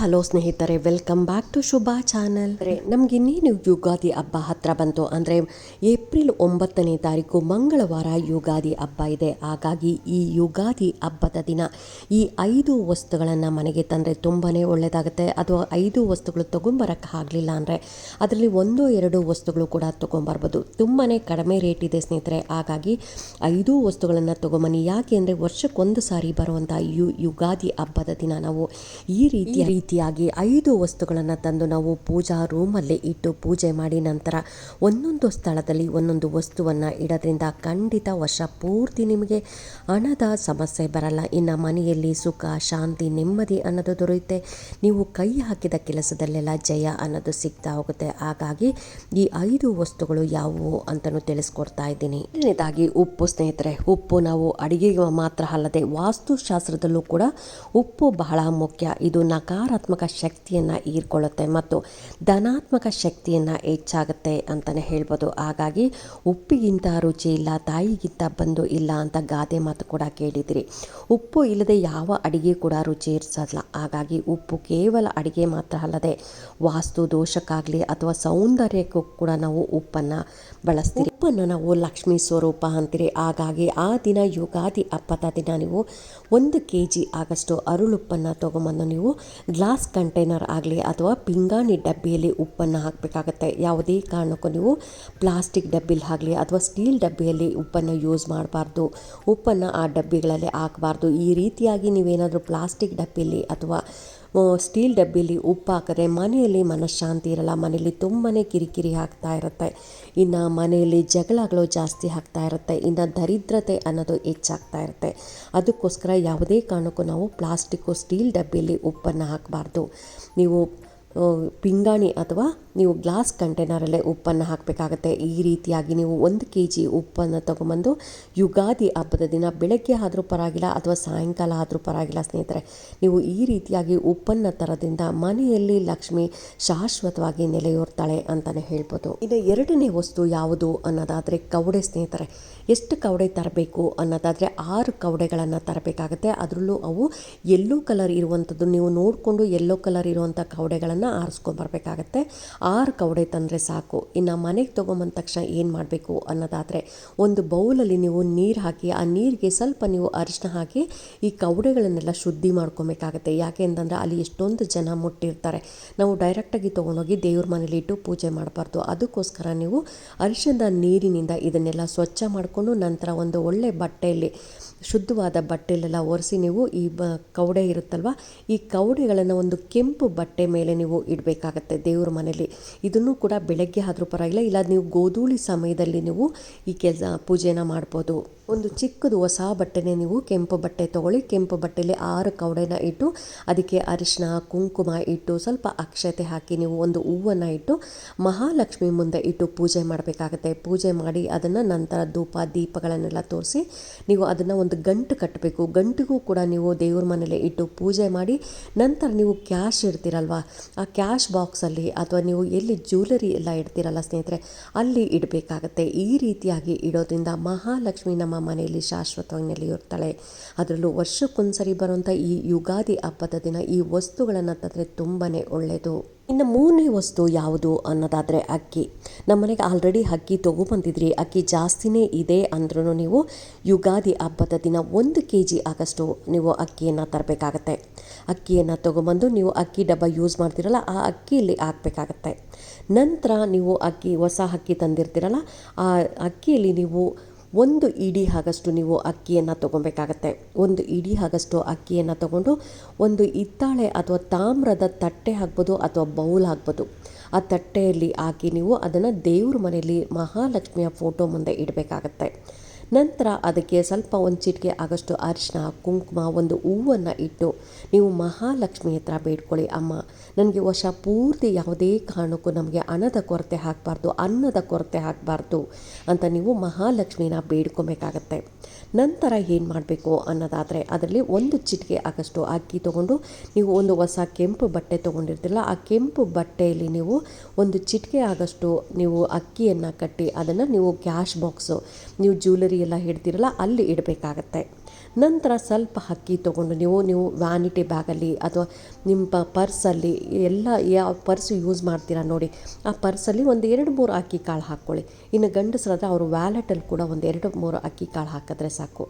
Hello ಸ್ನೇಹಿತರೆ welcome back to Shubha channel ನಮ್ಗೆ ಇನ್ನೇನು ಯುಗಾದಿ ಹಬ್ಬ ಹತ್ರ ಬಂತು ಅಂದರೆ ಏಪ್ರಿಲ್ ಒಂಬತ್ತನೇ ತಾರೀಕು ಮಂಗಳವಾರ ಯುಗಾದಿ ಹಬ್ಬ ಇದೆ. ಹಾಗಾಗಿ ಈ ಯುಗಾದಿ ಹಬ್ಬದ ದಿನ ಈ ಐದು ವಸ್ತುಗಳನ್ನು ಮನೆಗೆ ತಂದರೆ ತುಂಬಾ ಒಳ್ಳೆಯದಾಗುತ್ತೆ ಅಥವಾ ಐದು ವಸ್ತುಗಳು ತೊಗೊಂಬರಕ್ಕೆ ಆಗಲಿಲ್ಲ ಅಂದರೆ ಅದರಲ್ಲಿ ಒಂದು ಎರಡು ವಸ್ತುಗಳು ಕೂಡ ತೊಗೊಂಬರ್ಬೋದು. ತುಂಬಾ ಕಡಿಮೆ ರೇಟ್ ಇದೆ ಸ್ನೇಹಿತರೆ. ಹಾಗಾಗಿ ಐದು ವಸ್ತುಗಳನ್ನು ತೊಗೊಂಬನ್ನಿ. ಯಾಕೆ ಅಂದರೆ ವರ್ಷಕ್ಕೊಂದು ಸಾರಿ ಬರುವಂಥ ಯು ಯುಗಾದಿ ಹಬ್ಬದ ದಿನ ನಾವು ಈ ರೀತಿಯ ರೀತಿಯಾಗಿ ಐದು ವಸ್ತುಗಳನ್ನು ತಂದು ನಾವು ಪೂಜಾ ರೂಮಲ್ಲಿ ಇಟ್ಟು ಪೂಜೆ ಮಾಡಿ ನಂತರ ಒಂದೊಂದು ಸ್ಥಳದಲ್ಲಿ ಒಂದೊಂದು ವಸ್ತುವನ್ನು ಇಡೋದ್ರಿಂದ ಖಂಡಿತ ವರ್ಷ ಪೂರ್ತಿ ನಿಮಗೆ ಹಣದ ಸಮಸ್ಯೆ ಬರಲ್ಲ. ಇನ್ನು ಮನೆಯಲ್ಲಿ ಸುಖ, ಶಾಂತಿ, ನೆಮ್ಮದಿ ಅನ್ನೋದು ದೊರೆಯುತ್ತೆ. ನೀವು ಕೈ ಹಾಕಿದ ಕೆಲಸದಲ್ಲೆಲ್ಲ ಜಯ ಅನ್ನೋದು ಸಿಗ್ತಾ ಹೋಗುತ್ತೆ. ಹಾಗಾಗಿ ಈ ಐದು ವಸ್ತುಗಳು ಯಾವುವು ಅಂತಲೂ ತಿಳಿಸ್ಕೊಡ್ತಾ ಇದ್ದೀನಿ. ಎರಡನೇದಾಗಿ ಉಪ್ಪು, ಸ್ನೇಹಿತರೆ. ಉಪ್ಪು ನಾವು ಅಡಿಗೆಗೆ ಮಾತ್ರ ಅಲ್ಲದೆ ವಾಸ್ತುಶಾಸ್ತ್ರದಲ್ಲೂ ಕೂಡ ಉಪ್ಪು ಬಹಳ ಮುಖ್ಯ. ಇದು ನಕಾರಾತ್ಮಕ ಶಕ್ತಿಯನ್ನು ಹೀರ್ಕೊಳ್ಳುತ್ತೆ ಮತ್ತು ಧನಾತ್ಮಕ ಶಕ್ತಿಯನ್ನು ಹೆಚ್ಚಾಗುತ್ತೆ ಅಂತಲೇ ಹೇಳ್ಬೋದು. ಹಾಗಾಗಿ ಉಪ್ಪಿಗಿಂತ ರುಚಿ ಇಲ್ಲ, ತಾಯಿಗಿಂತ ಬಂದು ಇಲ್ಲ ಅಂತ ಗಾದೆ ಮಾತು ಕೂಡ ಕೇಳಿದಿರಿ. ಉಪ್ಪು ಇಲ್ಲದೆ ಯಾವ ಅಡಿಗೆ ಕೂಡ ರುಚಿ ಇರಿಸಲ್ಲ. ಹಾಗಾಗಿ ಉಪ್ಪು ಕೇವಲ ಅಡಿಗೆ ಮಾತ್ರ ಅಲ್ಲದೆ ವಾಸ್ತು ದೋಷಕ್ಕಾಗಲಿ ಅಥವಾ ಸೌಂದರ್ಯಕ್ಕೂ ಕೂಡ ನಾವು ಉಪ್ಪನ್ನು ಬಳಸ್ತೀವಿ ಉಪ್ಪನ್ನು ನಾವು ಲಕ್ಷ್ಮೀ ಸ್ವರೂಪ ಅಂತೀರಿ. ಹಾಗಾಗಿ ಆ ದಿನ ಯುಗಾದಿ ಹಬ್ಬದ ದಿನ ನೀವು ಒಂದು ಕೆ ಜಿ ಆಗಷ್ಟು ಅರುಳುಪ್ಪನ್ನು ತೊಗೊಂಬಂದು ನೀವು ಗ್ಲಾಸ್ ಕಂಟೈನರ್ ಆಗಲಿ ಅಥವಾ ಪಿಂಗಾಣಿ ಡಬ್ಬಿಯಲ್ಲಿ ಉಪ್ಪನ್ನು ಹಾಕಬೇಕಾಗತ್ತೆ. ಯಾವುದೇ ಕಾರಣಕ್ಕೂ ನೀವು ಪ್ಲಾಸ್ಟಿಕ್ ಡಬ್ಬಿಲಿ ಆಗಲಿ ಅಥವಾ ಸ್ಟೀಲ್ ಡಬ್ಬಿಯಲ್ಲಿ ಉಪ್ಪನ್ನು ಯೂಸ್ ಮಾಡಬಾರ್ದು. ಉಪ್ಪನ್ನು ಆ ಡಬ್ಬಿಗಳಲ್ಲಿ ಹಾಕಬಾರ್ದು. ಈ ರೀತಿಯಾಗಿ ನೀವೇನಾದರೂ ಪ್ಲಾಸ್ಟಿಕ್ ಡಬ್ಬಿಲಿ ಅಥವಾ ಸ್ಟೀಲ್ ಡಬ್ಬಿಲಿ ಉಪ್ಪು ಹಾಕಿದ್ರೆ ಮನೆಯಲ್ಲಿ ಮನಃಶಾಂತಿ ಇರಲ್ಲ. ಮನೆಯಲ್ಲಿ ತುಂಬಾ ಕಿರಿಕಿರಿ ಆಗ್ತಾ ಇರುತ್ತೆ. ಇನ್ನು ಮನೆಯಲ್ಲಿ ಜಗಳಗಳು ಜಾಸ್ತಿ ಆಗ್ತಾ ಇರುತ್ತೆ. ಇನ್ನು ದರಿದ್ರತೆ ಅನ್ನೋದು ಹೆಚ್ಚಾಗ್ತಾ ಇರುತ್ತೆ. ಅದಕ್ಕೋಸ್ಕರ ಯಾವುದೇ ಕಾರಣಕ್ಕೂ ನಾವು ಪ್ಲಾಸ್ಟಿಕ್ಕು ಸ್ಟೀಲ್ ಡಬ್ಬಿಲಿ ಉಪ್ಪನ್ನು ಹಾಕಬಾರ್ದು. ನೀವು ಪಿಂಗಾಣಿ ಅಥವಾ ನೀವು ಗ್ಲಾಸ್ ಕಂಟೈನರಲ್ಲೇ ಉಪ್ಪನ್ನು ಹಾಕಬೇಕಾಗತ್ತೆ. ಈ ರೀತಿಯಾಗಿ ನೀವು ಒಂದು ಕೆ ಜಿ ಉಪ್ಪನ್ನು ತೊಗೊಂಬಂದು ಯುಗಾದಿ ಹಬ್ಬದ ದಿನ ಬೆಳಗ್ಗೆ ಆದರೂ ಪರವಾಗಿಲ್ಲ ಅಥವಾ ಸಾಯಂಕಾಲ ಆದರೂ ಪರವಾಗಿಲ್ಲ ಸ್ನೇಹಿತರೆ, ನೀವು ಈ ರೀತಿಯಾಗಿ ಉಪ್ಪನ್ನು ತರೋದ್ರಿಂದ ಮನೆಯಲ್ಲಿ ಲಕ್ಷ್ಮಿ ಶಾಶ್ವತವಾಗಿ ನೆಲೆಯೂರ್ತಾಳೆ ಅಂತಲೇ ಹೇಳ್ಬೋದು. ಇನ್ನು ಎರಡನೇ ವಸ್ತು ಯಾವುದು ಅನ್ನೋದಾದರೆ ಕವಡೆ ಸ್ನೇಹಿತರೆ. ಎಷ್ಟು ಕವಡೆ ತರಬೇಕು ಅನ್ನೋದಾದರೆ ಆರು ಕವಡೆಗಳನ್ನು ತರಬೇಕಾಗತ್ತೆ. ಅದರಲ್ಲೂ ಅವು ಎಲ್ಲೋ ಕಲರ್ ಇರುವಂಥದ್ದು. ನೀವು ನೋಡಿಕೊಂಡು ಎಲ್ಲೋ ಕಲರ್ ಇರುವಂಥ ಕವಡೆಗಳನ್ನು ಆರಿಸ್ಕೊಂಬರ್ಬೇಕಾಗತ್ತೆ ಆರು ಕವಡೆ ತಂದರೆ ಸಾಕು. ಇನ್ನು ಮನೆಗೆ ತೊಗೊಂಬಂದ ತಕ್ಷಣ ಏನು ಮಾಡಬೇಕು ಅನ್ನೋದಾದರೆ, ಒಂದು ಬೌಲಲ್ಲಿ ನೀವು ನೀರು ಹಾಕಿ, ಆ ನೀರಿಗೆ ಸ್ವಲ್ಪ ನೀವು ಅರಿಶಿನ ಹಾಕಿ, ಈ ಕವಡೆಗಳನ್ನೆಲ್ಲ ಶುದ್ಧಿ ಮಾಡ್ಕೊಬೇಕಾಗತ್ತೆ. ಯಾಕೆ ಅಂತಂದರೆ ಅಲ್ಲಿ ಎಷ್ಟೊಂದು ಜನ ಮುಟ್ಟಿರ್ತಾರೆ. ನಾವು ಡೈರೆಕ್ಟಾಗಿ ತೊಗೊಂಡೋಗಿ ದೇವ್ರ ಮನೇಲಿ ಇಟ್ಟು ಪೂಜೆ ಮಾಡಬಾರ್ದು. ಅದಕ್ಕೋಸ್ಕರ ನೀವು ಅರಿಶಿನದ ನೀರಿನಿಂದ ಇದನ್ನೆಲ್ಲ ಸ್ವಚ್ಛ ಮಾಡಿಕೊಂಡು ನಂತರ ಒಂದು ಒಳ್ಳೆ ಬಟ್ಟೆಯಲ್ಲಿ ಶುದ್ಧವಾದ ಬಟ್ಟೆಲೆಲ್ಲ ಒರೆಸಿ ನೀವು ಈ ಬ ಕವಡೆ ಇರುತ್ತಲ್ವ? ಈ ಕವಡೆಗಳನ್ನು ಒಂದು ಕೆಂಪು ಬಟ್ಟೆ ಮೇಲೆ ನೀವು ಇಡಬೇಕಾಗತ್ತೆ ದೇವ್ರ ಮನೇಲಿ ಇದನ್ನು ಕೂಡ ಬೆಳಗ್ಗೆ ಆದರೂ ಪರವಾಗಿಲ್ಲ, ಇಲ್ಲ ನೀವು ಗೋಧೂಳಿ ಸಮಯದಲ್ಲಿ ನೀವು ಈ ಕೆಲಸ ಪೂಜೆನ ಮಾಡ್ಬೋದು. ಒಂದು ಚಿಕ್ಕದು ಹೊಸ ಬಟ್ಟೆನೇ ನೀವು ಕೆಂಪು ಬಟ್ಟೆ ತೊಗೊಳ್ಳಿ. ಕೆಂಪು ಬಟ್ಟೆಯಲ್ಲಿ ಆರು ಕವಡೆನ ಇಟ್ಟು, ಅದಕ್ಕೆ ಅರಿಶಿನ ಕುಂಕುಮ ಇಟ್ಟು, ಸ್ವಲ್ಪ ಅಕ್ಷತೆ ಹಾಕಿ ನೀವು ಒಂದು ಹೂವನ್ನು ಇಟ್ಟು, ಮಹಾಲಕ್ಷ್ಮಿ ಮುಂದೆ ಇಟ್ಟು ಪೂಜೆ ಮಾಡಬೇಕಾಗತ್ತೆ. ಪೂಜೆ ಮಾಡಿ ಅದನ್ನು ನಂತರ ಧೂಪ, ದೀಪಗಳನ್ನೆಲ್ಲ ತೋರಿಸಿ ನೀವು ಅದನ್ನು ಒಂದು ಗಂಟು ಕಟ್ಟಬೇಕು. ಗಂಟಿಗೂ ಕೂಡ ನೀವು ದೇವ್ರ ಮನೇಲಿ ಇಟ್ಟು ಪೂಜೆ ಮಾಡಿ, ನಂತರ ನೀವು ಕ್ಯಾಶ್ ಇಡ್ತೀರಲ್ವ? ಆ ಕ್ಯಾಶ್ ಬಾಕ್ಸಲ್ಲಿ ಅಥವಾ ನೀವು ಎಲ್ಲಿ ಜ್ಯುವೆಲರಿ ಎಲ್ಲ ಇಡ್ತೀರಲ್ಲ ಸ್ನೇಹಿತರೆ, ಅಲ್ಲಿ ಇಡಬೇಕಾಗತ್ತೆ. ಈ ರೀತಿಯಾಗಿ ಇಡೋದ್ರಿಂದ ಮಹಾಲಕ್ಷ್ಮಿ ನಮ್ಮ ಮನೆಯಲ್ಲಿ ಶಾಶ್ವತವಾಗಿ ನೆಲೆಯೂರ್ತಾಳೆ ಅದರಲ್ಲೂ ವರ್ಷಕ್ಕೊಂದ್ಸರಿ ಬರುವಂಥ ಈ ಯುಗಾದಿ ಹಬ್ಬದ ದಿನ ಈ ವಸ್ತುಗಳನ್ನು ತಂದರೆ ತುಂಬಾ ಒಳ್ಳೆಯದು ಇನ್ನು ಮೂರನೇ ವಸ್ತು ಯಾವುದು ಅನ್ನೋದಾದರೆ ಅಕ್ಕಿ. ನಮ್ಮ ಮನೆಗೆ ಆಲ್ರೆಡಿ ಅಕ್ಕಿ ತೊಗೊಬಂದಿದ್ರಿ ಅಕ್ಕಿ ಜಾಸ್ತಿನೇ ಇದೆ ಅಂದ್ರೂ ನೀವು ಯುಗಾದಿ ಹಬ್ಬದ ದಿನ ಒಂದು ಕೆ ಜಿ ಆಗಷ್ಟು ನೀವು ಅಕ್ಕಿಯನ್ನು ತರಬೇಕಾಗತ್ತೆ. ಅಕ್ಕಿಯನ್ನು ತೊಗೊಂಬಂದು ನೀವು ಅಕ್ಕಿ ಡಬ್ಬ ಯೂಸ್ ಮಾಡ್ತೀರಲ್ಲ, ಆ ಅಕ್ಕಿಯಲ್ಲಿ ಹಾಕಬೇಕಾಗತ್ತೆ. ನಂತರ ನೀವು ಅಕ್ಕಿ, ಹೊಸ ಅಕ್ಕಿ ತಂದಿರ್ತೀರಲ್ಲ, ಆ ಅಕ್ಕಿಯಲ್ಲಿ ನೀವು ಒಂದು ಇಡಿ ಆಗಷ್ಟು ನೀವು ಅಕ್ಕಿಯನ್ನು ತೊಗೊಬೇಕಾಗತ್ತೆ. ಒಂದು ಇಡಿ ಆಗಷ್ಟು ಅಕ್ಕಿಯನ್ನು ತಗೊಂಡು ಒಂದು ಹಿತ್ತಾಳೆ ಅಥವಾ ತಾಮ್ರದ ತಟ್ಟೆ ಆಗ್ಬೋದು ಅಥವಾ ಬೌಲ್ ಆಗ್ಬೋದು ಆ ತಟ್ಟೆಯಲ್ಲಿ ಹಾಕಿ ನೀವು ಅದನ್ನು ದೇವ್ರ ಮನೆಯಲ್ಲಿ ಮಹಾಲಕ್ಷ್ಮಿಯ ಫೋಟೋ ಮುಂದೆ ಇಡಬೇಕಾಗತ್ತೆ. ನಂತರ ಅದಕ್ಕೆ ಸ್ವಲ್ಪ ಒಂದು ಚಿಟಿಕೆ ಆಗಷ್ಟು ಅರಿಶಿನ ಕುಂಕುಮ, ಒಂದು ಹೂವನ್ನು ಇಟ್ಟು, ನೀವು ಮಹಾಲಕ್ಷ್ಮಿ ಹತ್ರ ಬೇಡ್ಕೊಳ್ಳಿ ಅಮ್ಮ. ನನಗೆ ವರ್ಷ ಪೂರ್ತಿ ಯಾವುದೇ ಕಾರಣಕ್ಕೂ ನಮಗೆ ಹಣದ ಕೊರತೆ ಹಾಕಬಾರ್ದು ಅನ್ನದ ಕೊರತೆ ಹಾಕಬಾರ್ದು ಅಂತ ನೀವು ಮಹಾಲಕ್ಷ್ಮಿನ ಬೇಡ್ಕೊಬೇಕಾಗತ್ತೆ. ನಂತರ ಏನು ಮಾಡಬೇಕು ಅನ್ನೋದಾದರೆ ಅದರಲ್ಲಿ ಒಂದು ಚಿಟಿಕೆ ಆಗಷ್ಟು ಅಕ್ಕಿ ತೊಗೊಂಡು ನೀವು ಒಂದು ಹೊಸ ಕೆಂಪು ಬಟ್ಟೆ ತೊಗೊಂಡಿರ್ತೀರಲ್ಲ, ಆ ಕೆಂಪು ಬಟ್ಟೆಯಲ್ಲಿ ನೀವು ಒಂದು ಚಿಟಿಕೆ ಆಗಷ್ಟು ನೀವು ಅಕ್ಕಿಯನ್ನು ಕಟ್ಟಿ ಅದನ್ನು ನೀವು ಕ್ಯಾಶ್ ಬಾಕ್ಸು, ನೀವು ಜ್ಯುವೆಲರಿ ಎಲ್ಲ ಹಿಡ್ತೀರಲ್ಲ ಅಲ್ಲಿ ಇಡಬೇಕಾಗತ್ತೆ. ನಂತರ ಸ್ವಲ್ಪ ಅಕ್ಕಿ ತೊಗೊಂಡು ನೀವು ನೀವು ವ್ಯಾನಿಟಿ ಬ್ಯಾಗಲ್ಲಿ ಅಥವಾ ನಿಮ್ಮ ಪರ್ಸಲ್ಲಿ ಎಲ್ಲ ಯಾವ ಪರ್ಸ್ ಯೂಸ್ ಮಾಡ್ತೀರಾ ನೋಡಿ, ಆ ಪರ್ಸಲ್ಲಿ ಒಂದು ಎರಡು ಮೂರು ಅಕ್ಕಿ ಕಾಳು ಹಾಕ್ಕೊಳ್ಳಿ. ಇನ್ನು ಗಂಡಸರಾದರೆ ಅವರು ವ್ಯಾಲೆಟಲ್ಲಿ ಕೂಡ ಒಂದು ಎರಡು ಮೂರು ಅಕ್ಕಿ ಕಾಳು ಹಾಕಿದ್ರೆ ಸಾಕು.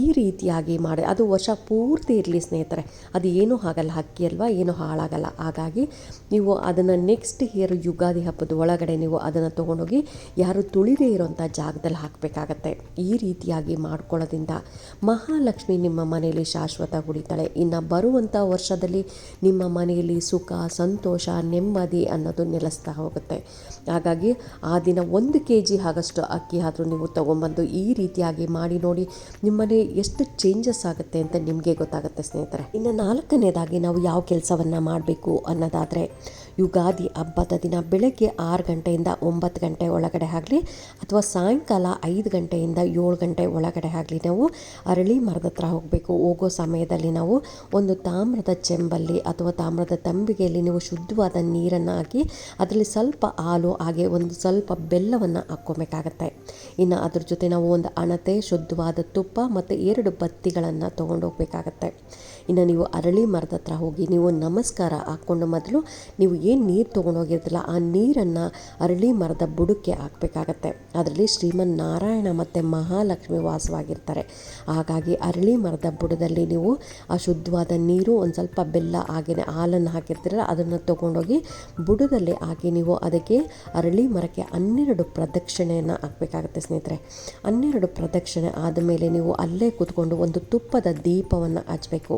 ಈ ರೀತಿಯಾಗಿ ಮಾಡಿ, ಅದು ವರ್ಷ ಪೂರ್ತಿ ಇರಲಿ ಸ್ನೇಹಿತರೆ. ಅದು ಏನೂ ಆಗಲ್ಲ, ಅಕ್ಕಿ ಅಲ್ವಾ, ಏನೂ ಹಾಳಾಗಲ್ಲ. ಹಾಗಾಗಿ ನೀವು ಅದನ್ನು ನೆಕ್ಸ್ಟ್ ಇಯರ್ ಯುಗಾದಿ ಹಬ್ಬದ ಒಳಗಡೆ ನೀವು ಅದನ್ನು ತೊಗೊಂಡೋಗಿ ಯಾರು ತುಳಿದೇ ಇರೋಂಥ ಜಾಗದಲ್ಲಿ ಹಾಕಬೇಕಾಗತ್ತೆ. ಈ ರೀತಿಯಾಗಿ ಮಾಡ್ಕೊಳ್ಳೋದ್ರಿಂದ ಮಹಾಲಕ್ಷ್ಮಿ ನಿಮ್ಮ ಮನೆಯಲ್ಲಿ ಶಾಶ್ವತ ಉಳಿತಾಳೆ. ಇನ್ನು ಬರುವಂಥ ವರ್ಷದಲ್ಲಿ ನಿಮ್ಮ ಮನೆಯಲ್ಲಿ ಸುಖ, ಸಂತೋಷ, ನೆಮ್ಮದಿ ಅನ್ನೋದು ನೆಲೆಸ್ತಾ ಹೋಗುತ್ತೆ. ಹಾಗಾಗಿ ಆ ದಿನ ಒಂದು ಕೆ ಜಿ ಆಗಷ್ಟು ಅಕ್ಕಿ ಆದರೂ ನೀವು ತೊಗೊಂಬಂದು ಈ ರೀತಿಯಾಗಿ ಮಾಡಿ ನೋಡಿ ನಿಮ್ಮನೆ ಎಷ್ಟು ಚೇಂಜಸ್ ಆಗುತ್ತೆ ಅಂತ ನಿಮಗೆ ಗೊತ್ತಾಗುತ್ತೆ ಸ್ನೇಹಿತರೆ. ಇನ್ನು ನಾಲ್ಕನೇದಾಗಿ ನಾವು ಯಾವ ಕೆಲಸವನ್ನು ಮಾಡಬೇಕು ಅನ್ನೋದಾದರೆ ಯುಗಾದಿ ಹಬ್ಬದ ದಿನ ಬೆಳಗ್ಗೆ ಆರು ಗಂಟೆಯಿಂದ ಒಂಬತ್ತು ಗಂಟೆ ಒಳಗಡೆ ಆಗಲಿ ಅಥವಾ ಸಾಯಂಕಾಲ ಐದು ಗಂಟೆಯಿಂದ ಏಳು ಗಂಟೆ ಒಳಗಡೆ ಆಗಲಿ ನಾವು ಅರಳಿ ಮರದ ಹತ್ರ ಹೋಗಬೇಕು. ಹೋಗೋ ಸಮಯದಲ್ಲಿ ನಾವು ಒಂದು ತಾಮ್ರದ ಚೆಂಬಲ್ಲಿ ಅಥವಾ ತಾಮ್ರದ ತಂಬಿಗೆಯಲ್ಲಿ ನೀವು ಶುದ್ಧವಾದ ನೀರನ್ನು ಹಾಕಿ ಅದರಲ್ಲಿ ಸ್ವಲ್ಪ ಹಾಲು, ಹಾಗೆ ಒಂದು ಸ್ವಲ್ಪ ಬೆಲ್ಲವನ್ನು ಹಾಕ್ಕೊಬೇಕಾಗತ್ತೆ. ಇನ್ನು ಅದ್ರ ಜೊತೆ ನಾವು ಒಂದು ಅಣತೆ, ಶುದ್ಧವಾದ ತುಪ್ಪ ಮತ್ತು ಎರಡು ಬತ್ತಿಗಳನ್ನು ತೊಗೊಂಡೋಗ್ಬೇಕಾಗತ್ತೆ ಇನ್ನು ನೀವು ಅರಳಿ ಮರದ ಹತ್ರ ಹೋಗಿ ನೀವು ನಮಸ್ಕಾರ ಹಾಕ್ಕೊಂಡು ಮೊದಲು ನೀವು ಏನು ನೀರು ತೊಗೊಂಡೋಗಿರ್ತಿಲ್ಲ ಆ ನೀರನ್ನು ಅರಳಿ ಮರದ ಬುಡಕ್ಕೆ ಹಾಕಬೇಕಾಗತ್ತೆ. ಅದರಲ್ಲಿ ಶ್ರೀಮನ್ ನಾರಾಯಣ ಮತ್ತು ಮಹಾಲಕ್ಷ್ಮಿ ವಾಸವಾಗಿರ್ತಾರೆ. ಹಾಗಾಗಿ ಅರಳಿ ಮರದ ಬುಡದಲ್ಲಿ ನೀವು ಆ ಶುದ್ಧವಾದ ನೀರು, ಒಂದು ಸ್ವಲ್ಪ ಬೆಲ್ಲ ಹಾಗೆಯೇ ಹಾಲನ್ನು ಹಾಕಿರ್ತೀರಲ್ಲ, ಅದನ್ನು ತೊಗೊಂಡೋಗಿ ಬುಡದಲ್ಲಿ ಹಾಕಿ ನೀವು ಅದಕ್ಕೆ ಅರಳಿ ಮರಕ್ಕೆ ಹನ್ನೆರಡು ಪ್ರದಕ್ಷಿಣೆಯನ್ನು ಹಾಕಬೇಕಾಗತ್ತೆ ಸ್ನೇಹಿತರೆ. ಹನ್ನೆರಡು ಪ್ರದಕ್ಷಿಣೆ ಆದಮೇಲೆ ನೀವು ಅಲ್ಲೇ ಕೂತ್ಕೊಂಡು ಒಂದು ತುಪ್ಪದ ದೀಪವನ್ನು ಹಚ್ಚಬೇಕು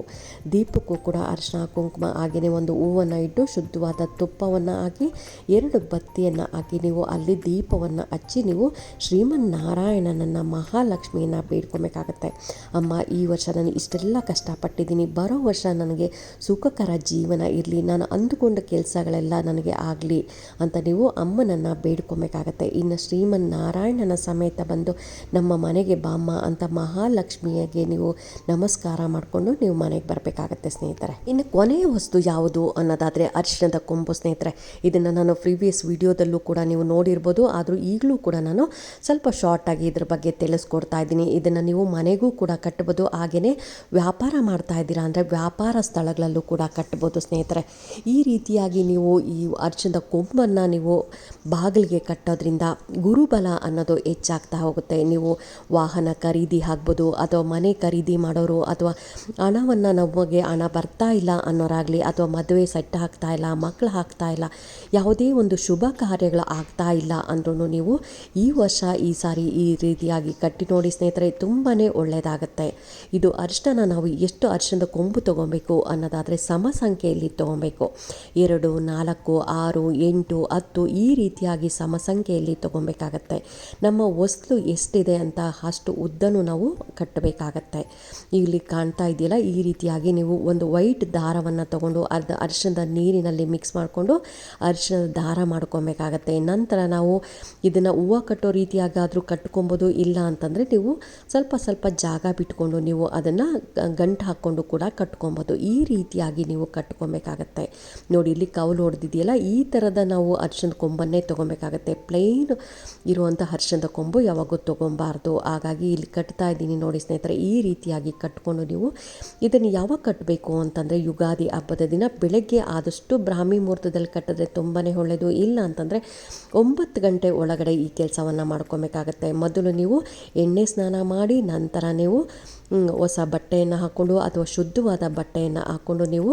ದೀಪಕ್ಕೂ ಕೂಡ ಅರಿಶಿನ ಕುಂಕುಮ ಹಾಗೆಯೇ ಒಂದು ಹೂವನ್ನು ಇಟ್ಟು ಶುದ್ಧವಾದ ತುಪ್ಪವನ್ನು ಹಾಕಿ, ಎರಡು ಬತ್ತಿಯನ್ನು ಹಾಕಿ ನೀವು ಅಲ್ಲಿ ದೀಪವನ್ನು ಹಚ್ಚಿ ನೀವು ಶ್ರೀಮನ್ನಾರಾಯಣನನ್ನು ಮಹಾಲಕ್ಷ್ಮಿಯನ್ನು ಬೇಡ್ಕೊಬೇಕಾಗತ್ತೆ. ಅಮ್ಮ, ಈ ವರ್ಷ ನಾನು ಇಷ್ಟೆಲ್ಲ ಕಷ್ಟಪಟ್ಟಿದ್ದೀನಿ. ಬರೋ ವರ್ಷ ನನಗೆ ಸುಖಕರ ಜೀವನ ಇರಲಿ. ನಾನು ಅಂದುಕೊಂಡ ಕೆಲಸಗಳೆಲ್ಲ ನನಗೆ ಆಗಲಿ ಅಂತ ನೀವು ಅಮ್ಮನನ್ನು ಬೇಡ್ಕೊಬೇಕಾಗತ್ತೆ. ಇನ್ನು ಶ್ರೀಮನ್ನಾರಾಯಣನ ಸಮೇತ ಬಂದು ನಮ್ಮ ಮನೆಗೆ ಬಾಮ್ಮ ಅಂತ ಮಹಾಲಕ್ಷ್ಮಿಯಾಗೆ ನೀವು ನಮಸ್ಕಾರ ಮಾಡಿಕೊಂಡು ನೀವು ಮನೆಗೆ ಬರಬೇಕಾಗತ್ತೆ ಸ್ನೇಹಿತರೆ. ಇನ್ನು ಕೊನೆಯ ವಸ್ತು ಯಾವುದು ಅನ್ನೋದಾದರೆ ಅರಿಶಿಣದ ಕೊಂಬು ಸ್ನೇಹಿತರೆ. ಇದನ್ನು ನಾನು ಪ್ರೀವಿಯಸ್ ವಿಡಿಯೋದಲ್ಲೂ ಕೂಡ ನೀವು ನೋಡಿರ್ಬೋದು. ಆದರೂ ಈಗಲೂ ಕೂಡ ನಾನು ಸ್ವಲ್ಪ ಶಾರ್ಟಾಗಿ ಇದ್ರ ಬಗ್ಗೆ ತಿಳಿಸ್ಕೊಡ್ತಾ ಇದ್ದೀನಿ. ಇದನ್ನು ನೀವು ಮನೆಗೂ ಕೂಡ ಕಟ್ಬೋದು. ಹಾಗೆಯೇ ವ್ಯಾಪಾರ ಮಾಡ್ತಾ ಇದ್ದೀರಾ ಅಂದರೆ ವ್ಯಾಪಾರ ಸ್ಥಳಗಳಲ್ಲೂ ಕೂಡ ಕಟ್ಬೋದು ಸ್ನೇಹಿತರೆ. ಈ ರೀತಿಯಾಗಿ ನೀವು ಈ ಅರ್ಶಿಣದ ಕೊಂಬನ್ನು ನೀವು ಬಾಗಿಲಿಗೆ ಕಟ್ಟೋದ್ರಿಂದ ಗುರುಬಲ ಅನ್ನೋದು ಹೆಚ್ಚಾಗ್ತಾ ಹೋಗುತ್ತೆ. ನೀವು ವಾಹನ ಖರೀದಿ ಆಗ್ಬೋದು, ಅಥವಾ ಮನೆ ಖರೀದಿ ಮಾಡೋರು, ಅಥವಾ ಹಣವನ್ನು ನಮಗೆ ಹಣ ಬರ್ತಾ ಇಲ್ಲ ಅನ್ನೋರಾಗಲಿ ಅಥವಾ ಮದುವೆ ಸೆಟ್ ಆಗ್ತಾ ಇಲ್ಲ ಮಕ್ಕಳು ಆಗ್ತಾ ಇಲ್ಲ, ಯಾವುದೇ ಒಂದು ಶುಭ ಕಾರ್ಯಗಳು ಆಗ್ತಾ ಇಲ್ಲ ಅಂದ್ರೂ ನೀವು ಈ ವರ್ಷ ಈ ಸಾರಿ ಈ ರೀತಿಯಾಗಿ ಕಟ್ಟಿ ನೋಡಿ ಸ್ನೇಹಿತರೆ ತುಂಬಾ ಒಳ್ಳೆಯದಾಗುತ್ತೆ ಇದು ಅರಿಶಿನ ನಾವು ಎಷ್ಟು ಅರ್ಶನದ ಕೊಂಬು ತೊಗೊಬೇಕು ಅನ್ನೋದಾದರೆ ಸಮ ಸಂಖ್ಯೆಯಲ್ಲಿ ತೊಗೊಬೇಕು. ಎರಡು, ನಾಲ್ಕು, ಆರು, ಎಂಟು, ಹತ್ತು ಈ ರೀತಿಯಾಗಿ ಸಮ ಸಂಖ್ಯೆಯಲ್ಲಿ ತೊಗೊಬೇಕಾಗತ್ತೆ. ನಮ್ಮ ವಸ್ತು ಎಷ್ಟಿದೆ ಅಂತ ಅಷ್ಟು ಉದ್ದನೂ ನಾವು ಕಟ್ಟಬೇಕಾಗತ್ತೆ. ಇಲ್ಲಿ ಕಾಣ್ತಾ ಇದೆಯಲ್ಲ, ಈ ರೀತಿಯಾಗಿ ನೀವು ಒಂದು ವೈಟ್ ದಾರವನ್ನು ತಗೊಂಡು ಅರ್ಧ ಅರಿಶಿನದ ನೀರಿನಲ್ಲಿ ಮಿಕ್ಸ್ ಮಾಡಿಕೊಂಡು ಅರಿಶಿಣದ ದಾರ ಮಾಡ್ಕೊಬೇಕಾಗತ್ತೆ. ನಂತರ ನಾವು ಇದನ್ನು ಹೂವು ಕಟ್ಟೋ ರೀತಿಯಾಗಾದರೂ ಕಟ್ಕೊಬೋದು, ಇಲ್ಲ ಅಂತಂದರೆ ನೀವು ಸ್ವಲ್ಪ ಸ್ವಲ್ಪ ಜಾಗ ಬಿಟ್ಕೊಂಡು ನೀವು ಅದನ್ನು ಗಂಟು ಹಾಕ್ಕೊಂಡು ಕೂಡ ಕಟ್ಕೊಬೋದು. ಈ ರೀತಿಯಾಗಿ ನೀವು ಕಟ್ಕೊಬೇಕಾಗತ್ತೆ. ನೋಡಿ, ಇಲ್ಲಿ ಕೌಲು ಹೊಡೆದಿದೆಯಲ್ಲ ಈ ಥರದ ನಾವು ಅರಿಶಿಣದ ಕೊಂಬನ್ನೇ ತೊಗೊಬೇಕಾಗತ್ತೆ. ಪ್ಲೈನ್ ಇರುವಂಥ ಅರಿಶಿಣದ ಕೊಂಬು ಯಾವಾಗೂ ತೊಗೊಬಾರ್ದು. ಹಾಗಾಗಿ ಇಲ್ಲಿ ಕಟ್ತಾ ಇದ್ದೀನಿ ನೋಡಿ ಸ್ನೇಹಿತರೆ. ಈ ರೀತಿಯಾಗಿ ಕಟ್ಕೊಂಡು ನೀವು ಇದನ್ನು ಯಾವಾಗ ಕಟ್ಟಬೇಕು ಅಂತಂದರೆ ಯುಗಾದಿ ಹಬ್ಬದ ದಿನ ಬೆಳಗ್ಗೆ ಆದಷ್ಟು ಬ್ರಾಹ್ಮಿ ಮುಹೂರ್ತದಲ್ಲಿ ಕಟ್ಟಿದ್ರೆ ತುಂಬಾ ಒಳ್ಳೆಯದು ಇಲ್ಲ ಅಂತಂದರೆ ಒಂಬತ್ತು ಗಂಟೆ ಒಳಗಡೆ ಈ ಕೆಲಸವನ್ನು ಮಾಡ್ಕೊಬೇಕಾಗತ್ತೆ. ಮೊದಲು ನೀವು ಎಣ್ಣೆ ಸ್ನಾನ ಮಾಡಿ, ನಂತರ ನೀವು ಹೊಸ ಬಟ್ಟೆಯನ್ನು ಹಾಕ್ಕೊಂಡು ಅಥವಾ ಶುದ್ಧವಾದ ಬಟ್ಟೆಯನ್ನು ಹಾಕ್ಕೊಂಡು ನೀವು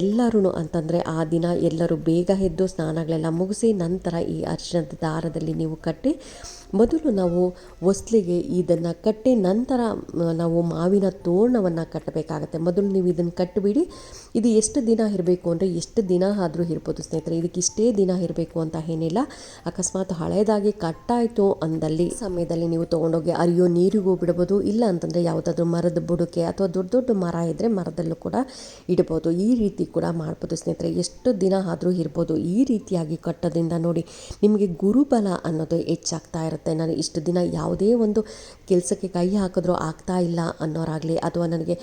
ಎಲ್ಲರೂ ಅಂತಂದರೆ ಆ ದಿನ ಎಲ್ಲರೂ ಬೇಗ ಎದ್ದು ಸ್ನಾನಗಳೆಲ್ಲ ಮುಗಿಸಿ ನಂತರ ಈ ಅರಿಶಿಣದ ದಾರದಲ್ಲಿ ನೀವು ಕಟ್ಟಿ ಮೊದಲು ನಾವು ಹೊಸ್ಲಿಗೆ ಇದನ್ನು ಕಟ್ಟಿ ನಂತರ ನಾವು ಮಾವಿನ ತೋರಣವನ್ನು ಕಟ್ಟಬೇಕಾಗತ್ತೆ. ಮೊದಲು ನೀವು ಇದನ್ನು ಕಟ್ಟಿಬಿಡಿ ಇದು ಎಷ್ಟು ದಿನ ಇರಬೇಕು ಅಂದರೆ ಎಷ್ಟು ದಿನ ಆದರೂ ಇರ್ಬೋದು ಸ್ನೇಹಿತರೆ. ಇದಕ್ಕೆ ಇಷ್ಟೇ ದಿನ ಇರಬೇಕು ಅಂತ ಏನಿಲ್ಲ. ಅಕಸ್ಮಾತ್ ಹಳೆಯದಾಗಿ ಕಟ್ಟಾಯಿತು ಅಂದಲ್ಲಿ ಸಮಯದಲ್ಲಿ ನೀವು ತೊಗೊಂಡೋಗಿ ಅರಿಯೋ ನೀರಿಗೂ ಬಿಡ್ಬೋದು. ಇಲ್ಲ ಅಂತಂದರೆ ಯಾವುದಾದ್ರೂ ಮರದ ಬುಡಕ್ಕೆ ಅಥವಾ ದೊಡ್ಡ ದೊಡ್ಡ ಮರ ಇದ್ದರೆ ಮರದಲ್ಲೂ ಕೂಡ ಇಡ್ಬೋದು. ಈ ರೀತಿ ಕೂಡ ಮಾಡ್ಬೋದು ಸ್ನೇಹಿತರೆ. ಎಷ್ಟು ದಿನ ಆದರೂ ಇರ್ಬೋದು ಈ ರೀತಿಯಾಗಿ ಕಟ್ಟೋದ್ರಿಂದ ನೋಡಿ ನಿಮಗೆ ಗುರುಬಲ ಅನ್ನೋದು ಹೆಚ್ಚಾಗ್ತಾ ಇರುತ್ತೆ. ನಾನು ಇಷ್ಟು ದಿನ ಯಾವುದೇ ಒಂದು ಕೆಲಸಕ್ಕೆ ಕೈ ಹಾಕಿದ್ರೂ ಆಗ್ತಾ ಇಲ್ಲ ಅನ್ನೋರಾಗಲಿ ಅಥವಾ ನನಗೆ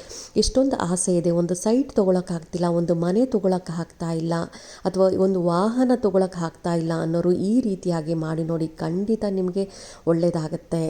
ಎಷ್ಟೊಂದು ಆಸೆ ಇದೆ, ಒಂದು ಸೈಟ್ ತೊಗೊಳಕ್ಕಾಗ್ತಿಲ್ಲ, ಒಂದು ಮನೆ ತೊಗೊಳಕ್ಕೆ ಆಗ್ತಾ ಇಲ್ಲ ಅಥವಾ ಒಂದು ವಾಹನ ತೊಗೊಳಕ್ಕೆ ಆಗ್ತಾ ಇಲ್ಲ ಅನ್ನೋರು ಈ ರೀತಿಯಾಗಿ ಮಾಡಿ ನೋಡಿ ಖಂಡಿತ ನಿಮಗೆ ಒಳ್ಳೆಯದಾಗತ್ತೆ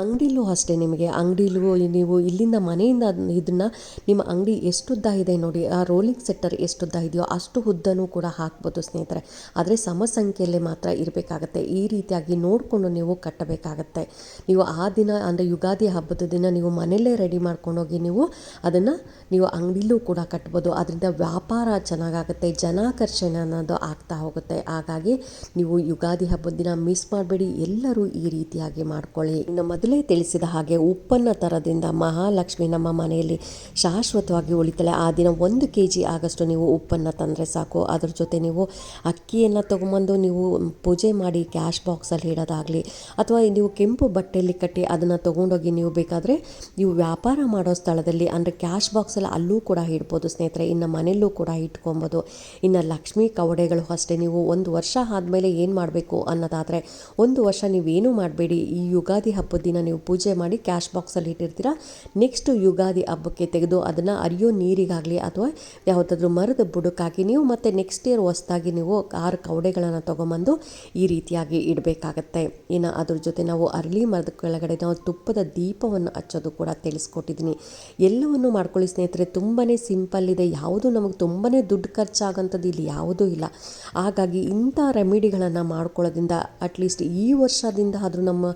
ಅಂಗಡಿಲೂ ಅಷ್ಟೇ ನಿಮಗೆ. ಅಂಗಡಿಲೂ ನೀವು ಇಲ್ಲಿಂದ ಮನೆಯಿಂದ ಇದನ್ನು ನಿಮ್ಮ ಅಂಗಡಿ ಎಷ್ಟು ಉದ್ದ ಇದೆ ನೋಡಿ, ಆ ರೋಲಿಂಗ್ ಸೆಟ್ಟರ್ ಎಷ್ಟು ಉದ್ದ ಇದೆಯೋ ಅಷ್ಟು ಉದ್ದನೂ ಕೂಡ ಹಾಕ್ಬೋದು ಸ್ನೇಹಿತರೆ. ಆದರೆ ಸಮ ಸಂಖ್ಯೆಯಲ್ಲೇ ಮಾತ್ರ ಇರಬೇಕಾಗತ್ತೆ. ಈ ರೀತಿಯಾಗಿ ನೋಡಿಕೊಂಡು ನೀವು ಕಟ್ಟಬೇಕಾಗತ್ತೆ. ನೀವು ಆ ದಿನ ಅಂದರೆ ಯುಗಾದಿ ಹಬ್ಬದ ದಿನ ನೀವು ಮನೆಯಲ್ಲೇ ರೆಡಿ ಮಾಡ್ಕೊಂಡೋಗಿ ನೀವು ಅದನ್ನು ನೀವು ಅಂಗಡಿಲೂ ಕೂಡ ಕಟ್ಬೋದು. ಅದರಿಂದ ವ್ಯಾಪಾರ ಚೆನ್ನಾಗಾಗುತ್ತೆ, ಜನಾಕರ್ಷಣೆ ಅನ್ನೋದು ಆಗ್ತಾ ಹೋಗುತ್ತೆ. ಹಾಗಾಗಿ ನೀವು ಯುಗಾದಿ ಹಬ್ಬದ ದಿನ ಮಿಸ್ ಮಾಡಬೇಡಿ. ಎಲ್ಲರೂ ಈ ರೀತಿಯಾಗಿ ಮಾಡ್ಕೊಳ್ಳಿ. ಇನ್ನು ಮೊದಲೇ ತಿಳಿಸಿದ ಹಾಗೆ ಉಪ್ಪನ್ನ ತರೋದ್ರಿಂದ ಮಹಾಲಕ್ಷ್ಮಿ ನಮ್ಮ ಮನೆಯಲ್ಲಿ ಶಾಶ್ವತವಾಗಿ ಉಳಿತಲೆ. ಆ ದಿನ ಒಂದು ಕೆ ಜಿ ಆಗಷ್ಟು ನೀವು ಉಪ್ಪನ್ನು ತಂದರೆ ಸಾಕು. ಅದ್ರ ಜೊತೆ ನೀವು ಅಕ್ಕಿಯನ್ನು ತೊಗೊಂಬಂದು ನೀವು ಪೂಜೆ ಮಾಡಿ ಕ್ಯಾಶ್ ಬಾಕ್ಸಲ್ಲಿ ಇಡೋದಾಗಲಿ, ಅಥವಾ ನೀವು ಕೆಂಪು ಬಟ್ಟೆಯಲ್ಲಿ ಕಟ್ಟಿ ಅದನ್ನು ತೊಗೊಂಡೋಗಿ ನೀವು ಬೇಕಾದರೆ ನೀವು ವ್ಯಾಪಾರ ಮಾಡೋ ಸ್ಥಳದಲ್ಲಿ, ಅಂದರೆ ಕ್ಯಾಶ್ ಬಾಕ್ಸಲ್ಲಿ ಅಲ್ಲೂ ಕೂಡ ಇಡ್ಬೋದು ಸ್ನೇಹಿತರೆ. ಇನ್ನು ಮನೆಯಲ್ಲೂ ಕೂಡ ಇಟ್ಕೊಬೋದು. ಇನ್ನು ಲಕ್ಷ್ಮೀ ಕವಡೆಗಳು ಅಷ್ಟೇ. ನೀವು ಒಂದು ವರ್ಷ ಆದಮೇಲೆ ಏನು ಮಾಡಬೇಕು ಅನ್ನೋದಾದರೆ, ಒಂದು ವರ್ಷ ನೀವೇನು ಮಾಡಬೇಡಿ. ಈ ಯುಗಾದಿ ಹಬ್ಬದ ದಿನ ನೀವು ಪೂಜೆ ಮಾಡಿ ಕ್ಯಾಶ್ ಬಾಕ್ಸಲ್ಲಿ ಇಟ್ಟಿರ್ತೀರ. ನೆಕ್ಸ್ಟ್ ಯುಗಾದಿ ಹಬ್ಬಕ್ಕೆ ತೆಗೆದು ಅದನ್ನು ಅರಿಯೋ ನೀರಿಗಾಗಲಿ ಅಥವಾ ಯಾವುದಾದ್ರೂ ಮರದ ಬುಡಕ್ಕಾಗಿ ನೀವು ಮತ್ತೆ ನೆಕ್ಸ್ಟ್ ಇಯರ್ ಹೊಸ್ದಾಗಿ ನೀವು ಆರು ಕವಡೆಗಳನ್ನು ತೊಗೊಂಬಂದು ಈ ರೀತಿಯಾಗಿ ಇಡಬೇಕಾಗತ್ತೆ. ಇನ್ನು ಅದ್ರ ಜೊತೆ ನಾವು ಅರಳಿ ಮರದ ಕೆಳಗಡೆ ನಾವು ತುಪ್ಪದ ದೀಪವನ್ನು ಹಚ್ಚೋದು ಕೂಡ ತಿಳಿಸ್ಕೊಟ್ಟಿದ್ದೀನಿ. ಎಲ್ಲವನ್ನು ಮಾಡ್ಕೊಳ್ಳಿ ಸ್ನೇಹಿತರೆ ತುಂಬಾ ಸಿಂಪಲ್ ಇದೆ. ಯಾವುದು ನಮಗೆ ತುಂಬಾ ದುಡ್ಡು ಖರ್ಚಾಗಂಥದ್ದು ಇಲ್ಲಿ ಯಾವುದೂ ಇಲ್ಲ. ಹಾಗಾಗಿ ಇಂಥ ರೆಮಿಡಿಗಳನ್ನು ಮಾಡ್ಕೊಳ್ಳೋದ್ರಿಂದ ಅಟ್ಲೀಸ್ಟ್ ಈ ವರ್ಷದಿಂದ ಆದರೂ ನಮ್ಮ,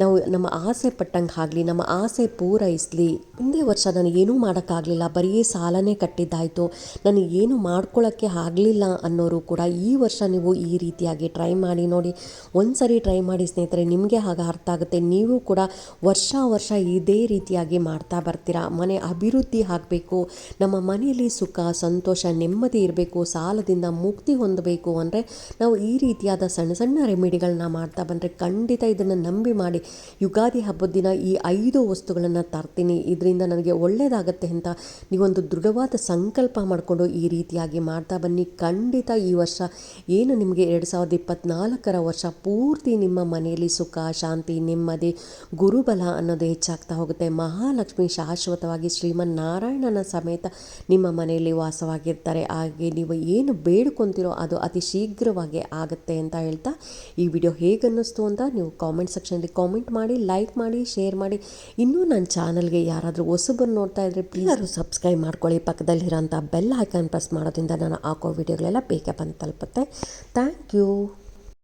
ನಾವು ನಮ್ಮ ಆಸೆ ಪಟ್ಟಂಗೆ ಆಗಲಿ, ನಮ್ಮ ಆಸೆ ಪೂರೈಸಲಿ. ಹಿಂದೆ ವರ್ಷ ನಾನು ಏನೂ ಮಾಡೋಕ್ಕಾಗಲಿಲ್ಲ. ಬರೀ ಸಾಲನೇ ಕಟ್ಟಿದ್ದಾಯಿತು. ನನಗೆ ಏನು ಮಾಡ್ಕೊಳ್ಳೋಕ್ಕೆ ಆಗಲಿಲ್ಲ ಅನ್ನೋರು ಕೂಡ ಈ ವರ್ಷ ನೀವು ಈ ರೀತಿಯಾಗಿ ಟ್ರೈ ಮಾಡಿ ನೋಡಿ. ಒಂದು ಟ್ರೈ ಮಾಡಿ ಸ್ನೇಹಿತರೆ, ನಿಮಗೆ ಆಗ ಅರ್ಥ ಆಗುತ್ತೆ. ನೀವು ಕೂಡ ವರ್ಷ ವರ್ಷ ಇದೇ ರೀತಿಯಾಗಿ ಮಾಡ್ತಾ ಬರ್ತೀರಾ. ಮನೆ ಅಭಿವೃದ್ಧಿ ಆಗಬೇಕು. ನಮ್ಮ ಮನೆಯಲ್ಲಿ ಸುಖ, ಸಂತೋಷ, ನೆಮ್ಮದಿ ಇರಬೇಕು. ಸಾಲದಿಂದ ಮುಕ್ತಿ ಹೊಂದಬೇಕು ಅಂದರೆ ನಾವು ಈ ರೀತಿಯಾದ ಸಣ್ಣ ಸಣ್ಣ ರೆಮಿಡಿಗಳನ್ನ ಮಾಡ್ತಾ ಬಂದರೆ ಖಂಡಿತ ಇದನ್ನು ನಂಬಿ ಮಾಡಿ. ಯುಗಾದಿ ಹಬ್ಬದ ದಿನ ಈ ಐದು ವಸ್ತುಗಳನ್ನು ತರ್ತೀನಿ. ಇದರಿಂದ ನನಗೆ ಒಳ್ಳೆಯದಾಗತ್ತೆ ಅಂತ ನೀವೊಂದು ದೃಢವಾದ ಸಂಕಲ್ಪ ಮಾಡಿಕೊಂಡು ಈ ರೀತಿಯಾಗಿ ಮಾಡ್ತಾ ಬನ್ನಿ. ಖಂಡಿತ ಈ ವರ್ಷ ಏನು ನಿಮಗೆ ಎರಡು ಸಾವಿರದ ಇಪ್ಪತ್ತ್ನಾಲ್ಕರ ವರ್ಷ ಪೂರ್ತಿ ನಿಮ್ಮ ಮನೆಯಲ್ಲಿ ಸುಖ, ಶಾಂತಿ, ನೆಮ್ಮದಿ, ಗುರುಬಲ ಅನ್ನೋದು ಹೆಚ್ಚಾಗ್ತಾ ಹೋಗುತ್ತೆ. ಮಹಾಲಕ್ಷ್ಮಿ ಶಾಶ್ವತವಾಗಿ ಶ್ರೀಮನ್ ನಾರಾಯಣನ ಸಮೇತ ನಿಮ್ಮ ಮನೆಯಲ್ಲಿ ವಾಸವಾಗಿರ್ತಾರೆ. ಹಾಗೆ ನೀವು ಏನು ಬೇಡ್ಕೊತಿರೋ ಅದು ಅತಿ ಶೀಘ್ರವಾಗಿ ಆಗುತ್ತೆ ಅಂತ ಹೇಳ್ತಾ ಈ ವಿಡಿಯೋ ಹೇಗನ್ನಿಸ್ತು ಅಂತ ನೀವು ಕಾಮೆಂಟ್ ಸೆಕ್ಷನಲ್ಲಿ ಕಾಮೆಂಟ್ ಮಾಡಿ, ಲೈಕ್ ಮಾಡಿ ಶೇರ್ ಮಾಡಿ. ಇನ್ನೂ ನನ್ನ ಚಾನಲ್ಗೆ ಯಾರಾದರೂ ಹೊಸಬರು ನೋಡ್ತಾ ಇದ್ದರೆ ಪ್ಲೀಸ್ ಅದು ಸಬ್ಸ್ಕ್ರೈಬ್ ಮಾಡ್ಕೊಳ್ಳಿ. ಪಕ್ಕದಲ್ಲಿರೋಂಥ ಬೆಲ್ ಐಕಾನ್ ಪ್ರೆಸ್ ಮಾಡೋದ್ರಿಂದ ನಾನು ಹಾಕೋ ವಿಡಿಯೋಗಳೆಲ್ಲ ಬೇಗ ಬಂದು ತಲುಪುತ್ತೆ. Thank you